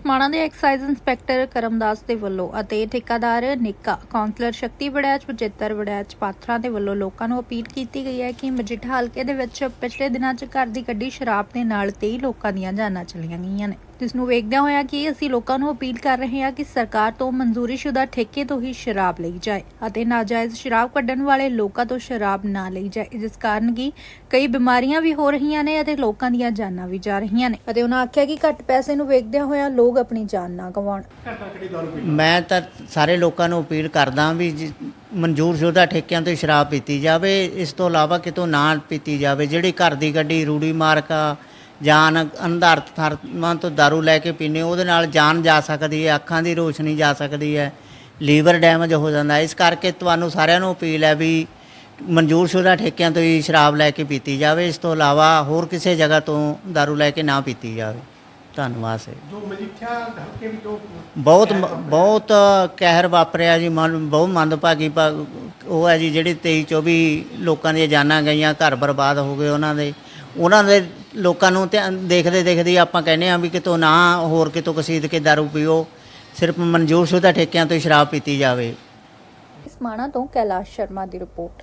ਸਮਾਣਾ ਦੇ excise inspector Karamdas ਦੇ ਵੱਲੋਂ ਅਤੇ ਠੇਕਾਦਾਰ ਨਿੱਕਾ ਕਾਉਂਸਲਰ ਸ਼ਕਤੀ ਵੜੈਚ ਬਚਿੱਤਰ ਵੜੈਚ ਪਾਤਰਾ ਦੇ ਵੱਲੋਂ ਲੋਕਾਂ ਨੂੰ ਅਪੀਲ ਕੀਤੀ ਗਈ ਹੈ ਕਿ ਮਜੀਠਾ ਹਲਕੇ ਦੇ ਵਿੱਚ ਪਿਛਲੇ ਦਿਨਾਂ 'ਚ ਘਰ ਦੀ ਗੱਡੀ ਸ਼ਰਾਬ ਦੇ ਨਾਲ 23 ਲੋਕਾਂ ਦੀਆਂ ਜਾਨਾਂ ਚਲੀਆਂ ਗਈਆਂ ਨੇ। ਜਿਸ ਨੂੰ ਵੇਖਦਿਆਂ ਹੋਇਆ ਕਿ ਅਸੀਂ ਲੋਕਾਂ ਨੂੰ ਅਪੀਲ ਕਰ ਰਹੇ ਹਾਂ ਕਿ ਸਰਕਾਰ ਤੋਂ ਮਨਜ਼ੂਰੀਸ਼ੁਦਾ ਠੇਕੇ ਤੋਂ ਹੀ ਸ਼ਰਾਬ ਲਈ ਜਾਏ ਅਤੇ ਨਾਜਾਇਜ਼ ਸ਼ਰਾਬ ਕੱਢਣ ਵਾਲੇ ਲੋਕਾਂ ਤੋਂ ਸ਼ਰਾਬ ਨਾ ਲਈ ਜਾਏ, ਜਿਸ ਕਾਰਨ ਕਿ ਕਈ ਬਿਮਾਰੀਆਂ ਵੀ ਹੋ ਰਹੀਆਂ ਨੇ ਅਤੇ ਲੋਕਾਂ ਦੀਆਂ ਜਾਨਾਂ ਵੀ ਜਾ ਰਹੀਆਂ ਨੇ। ਅਤੇ ਉਹਨਾਂ ਆਖਿਆ ਕਿ ਘੱਟ ਪੈਸੇ ਨੂੰ ਵੇਖਦਿਆਂ ਹੋਇਆ ਲੋਕ ਆਪਣੀ ਜਾਨ ਨਾ ਗਵਾਉਣ। ਮੈਂ ਤਾਂ ਸਾਰੇ ਲੋਕਾਂ ਨੂੰ ਅਪੀਲ ਕਰਦਾ ਵੀ ਜੀ- ਮਨਜ਼ੂਰਸ਼ੁਦਾ ਠੇਕਿਆਂ ਤੋਂ ਸ਼ਰਾਬ ਪੀਤੀ ਜਾਵੇ, ਇਸ ਤੋਂ ਇਲਾਵਾ ਕਿਤੋਂ ਨਾ ਪੀਤੀ ਜਾਵੇ। ਜਿਹੜੀ ਘਰ ਦੀ ਗੱਡੀ, ਰੂੜੀ ਮਾਰਕਾ ਜਾਨ ਅੰਧਾਰ ਥਰਮਾਂ ਤੋਂ दारू ਲੈ ਕੇ ਪੀਨੇ ਉਹਦੇ ਨਾਲ ਜਾਨ ਜਾ ਸਕਦੀ ਹੈ ਅੱਖਾਂ ਦੀ ਰੋਸ਼ਨੀ ਜਾ ਸਕਦੀ ਹੈ ਲੀਵਰ ਡੈਮੇਜ ਹੋ ਜਾਂਦਾ ਹੈ। ਇਸ ਕਰਕੇ ਤੁਹਾਨੂੰ ਸਾਰਿਆਂ ਨੂੰ ਅਪੀਲ ਹੈ ਵੀ ਮਨਜ਼ੂਰਸ਼ੁਦਾ ਠੇਕਿਆਂ ਤੋਂ ਹੀ ਸ਼ਰਾਬ ਲੈ ਕੇ ਪੀਤੀ ਜਾਵੇ ਇਸ ਤੋਂ ਇਲਾਵਾ ਹੋਰ ਕਿਸੇ ਜਗ੍ਹਾ ਤੋਂ दारू ਲੈ ਕੇ ਨਾ ਪੀਤੀ ਜਾਵੇ ਧੰਨਵਾਦ ਸੇ ਜੋ ਮਜੀਠਾ ਹਲਕੇ ਵਿੱਚੋਂ ਬਹੁਤ ਮ- ਬਹੁਤ ਕਹਿਰ ਵਾਪਰਿਆ ਜੀ ਮਨ ਬਹੁਤ ਮੰਦਭਾਗੀ ਭਾ- ਉਹ ਹੈ ਜੀ ਜਿਹੜੀ 23 24 ਲੋਕਾਂ ਦੀਆਂ ਜਾਨਾਂ ਗਈਆਂ, ਘਰ ਬਰਬਾਦ ਹੋ ਗਏ ਉਹਨਾਂ ਦੇ। ਉਹਨਾਂ ਦੇ ਲੋਕਾਂ ਨੂੰ ਧਿਆਨ ਦੇਖਦੇ ਦੇਖਦੇ ਹੀ ਆਪਾਂ ਕਹਿੰਦੇ ਆ ਵੀ ਕਿਤੋਂ ਨਾ ਹੋਰ ਕਿਤੋਂ ਕਸੀਦ ਕੇ ਦਾਰੂ ਪੀਓ, ਸਿਰਫ ਮਨਜ਼ੂਰ ਸ਼ੁਦਾ ਠੇਕਿਆਂ ਤੋਂ ਹੀ ਸ਼ਰਾਬ ਪੀਤੀ ਜਾਵੇ। ਸਮਾਣਾ ਤੋਂ ਕੈਲਾਸ਼ ਸ਼ਰਮਾ ਦੀ ਰਿਪੋਰਟ।